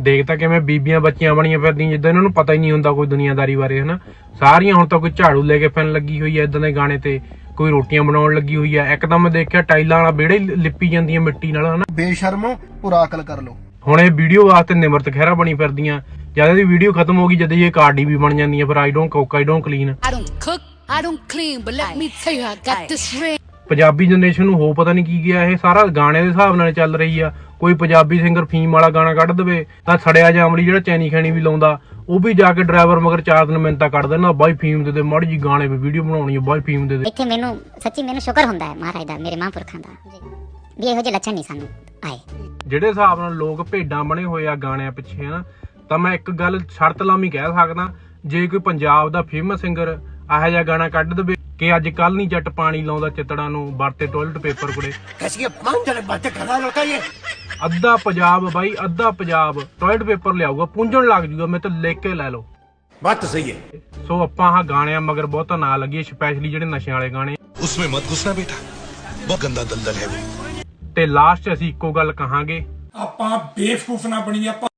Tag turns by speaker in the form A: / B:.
A: ਹੱਥੀ ਕਿ ਮੈਂ
B: ਬੀਬੀਆਂ ਬੱਚੀਆਂ ਬਣੀਆਂ ਫਿਰਦੀਆਂ ਜਿੱਦਾਂ ਇਹਨਾਂ ਨੂੰ ਪਤਾ ਹੀ ਨਹੀਂ ਹੁੰਦਾ ਕੋਈ ਦੁਨੀਆਦਾਰੀ ਬਾਰੇ ਹਨਾ? ਸਾਰੀਆਂ ਹੁਣ ਤਾਂ ਕੋਈ ਝਾੜੂ ਲੈ ਕੇ ਫਿਰਨ ਲੱਗੀ ਹੋਈ ਐ ਇਦਾਂ ਦੇ ਗਾਣੇ ਤੇ ਕੋਈ ਰੋਟੀਆਂ ਬਣਾਉਣ ਲੱਗੀ ਹੋਈ ਐ ਇੱਕਦਮ ਦੇਖਿਆ ਟਾਈਲਾਂ ਵਾਲਾ ਵਿਹੜੇ ਲਿੱਪੀ ਜਾਂਦੀਆਂ ਮਿੱਟੀ ਨਾਲ ਹਨਾ?
C: ਬੇਸ਼ਰਮ ਪੁਰਾਕਲ ਕਰ ਲੋ
B: ਹੁਣ ਇਹ ਵੀਡੀਓ ਵਾਸਤੇ ਨਿਮਰਤ ਖਹਿਰਾ ਬਣੀ ਫਿਰਦੀਆਂ। ਜਦ ਇਹਦੀ ਵੀਡੀਓ ਖਤਮ ਹੋ ਗਈ ਜਦ ਇਹ ਕਾਰਡੀ ਵੀ ਬਣ ਜਾਂਦੀ ਹੈ ਫਿਰ I don't cook I don't clean
D: I don't cook, I don't clean, but let me tell you, I got this ring.
B: Punjabi generation ਨੂੰ ਹੋ ਪਤਾ ਨਹੀਂ ਕੀ ਗਿਆ ਇਹ ਸਾਰਾ ਗਾਣੇ ਦੇ ਹਿਸਾਬ ਨਾਲ ਚੱਲ ਰਹੀ ਆ। ਕੋਈ ਪੰਜਾਬੀ ਸਿੰਗਰ ਫੀਮ ਵਾਲਾ ਗਾਣਾ ਕੱਢ ਦੇਵੇ ਤਾਂ ਛੜਿਆ ਜਾਮੜੀ ਜਿਹੜਾ ਚੈਨੀ ਖੈਣੀ ਵੀ ਲਾਉਂਦਾ ਉਹ ਵੀ ਜਾ ਕੇ ਡਰਾਈਵਰ ਮਗਰ ਚਾਰ ਦਿਨ ਮਿੰਤਾ ਕੱਢ ਦੇਣਾ ਬਾਈ ਫੀਮ ਦੇ ਦੇ ਮਾੜੀ ਜੀ ਗਾਣੇ 'ਤੇ ਵੀਡੀਓ ਬਣਾਉਣੀ ਹੈ ਬਾਈ ਫੀਮ ਦੇ ਦੇ
E: ਇੱਥੇ ਮੈਨੂੰ ਸੱਚੀ ਮੈਨੂੰ ਸ਼ੁਕਰ ਹੁੰਦਾ ਹੈ ਮਹਾਰਾਜ ਦਾ ਮੇਰੇ ਮਹਾਂਪੁਰਖਾਂ ਦਾ। ਵੀ ਇਹੋ ਜਿਹੇ ਲੱਛਣ ਨਹੀਂ ਸਾਨੂੰ ਆਏ।
B: ਜਿਹੜੇ ਹਿਸਾਬ ਨਾਲ ਲੋਕ ਭੇਡਾਂ ਬਣੇ ਹੋਏ ਆ ਗਾਣਿਆਂ ਪਿੱਛੇ ਹਨ ਤਾਂ ਮੈਂ ਇੱਕ ਗੱਲ ਸ਼ਰਤ ਲਾਮੀ ਕਹਿ ਸਕਦਾ ਜੇ ਕੋਈ ਪੰਜਾਬ ਦਾ ਫੇਮਸ ਸਿੰਗਰ ਆਹ ਜਿਹਾ ਗਾਣਾ ਕੱਢ ਦਵੇ ਕਿ ਅੱਜ ਕੱਲ ਨਹੀਂ ਜੱਟ ਪਾਣੀ ਲਾਉਂਦਾ ਚਿਤੜਾਂ ਨੂੰ ਵਰਤੇ ਟਾਇਲਟ ਪੇਪਰ ਕੁੜੇ। ਕਸੀਏ ਮਾਂਜਲੇ ਬਾਤੇ ਖੜਾ ਲੋਕਾ ਇਹ ਅੱਧਾ ਪੰਜਾਬ ਬਾਈ ਅੱਧਾ ਪੰਜਾਬ ਟਾਇਲਟ ਪੇਪਰ ਲਿਆਊਗਾ ਪੁੰਝਣ ਲੱਗ ਜੂਗਾ ਮੈਂ ਤਾਂ ਲਿਖ ਕੇ ਲੈ ਲਓ।
F: ਬੱਤ ਸਹੀ ਹੈ।
B: ਸੋ ਆਪਾਂ ਹਾਂ ਗਾਣਿਆਂ ਮਗਰ ਬਹੁਤਾ ਨਾ ਲੱਗੀ ਸਪੈਸ਼ਲੀ ਜਿਹੜੇ ਨਸ਼ਿਆਂ ਵਾਲੇ ਗਾਣੇ।
G: ਉਸਮੇ ਮਤ ਗੁੱਸਾ ਬੇਟਾ ਬਹੁਤ ਗੰਦਾ ਦਲਦਲ ਹੈ। ਵੀ
B: ਤੇ ਲਾਸਟ ਅਸੀਂ ਇੱਕੋ ਗੱਲ ਕਹਾਂਗੇ।
H: ਆਪਾਂ ਬੇਵਕੂਫ ਨਾ ਬਣੀਏ ਆਪਾਂ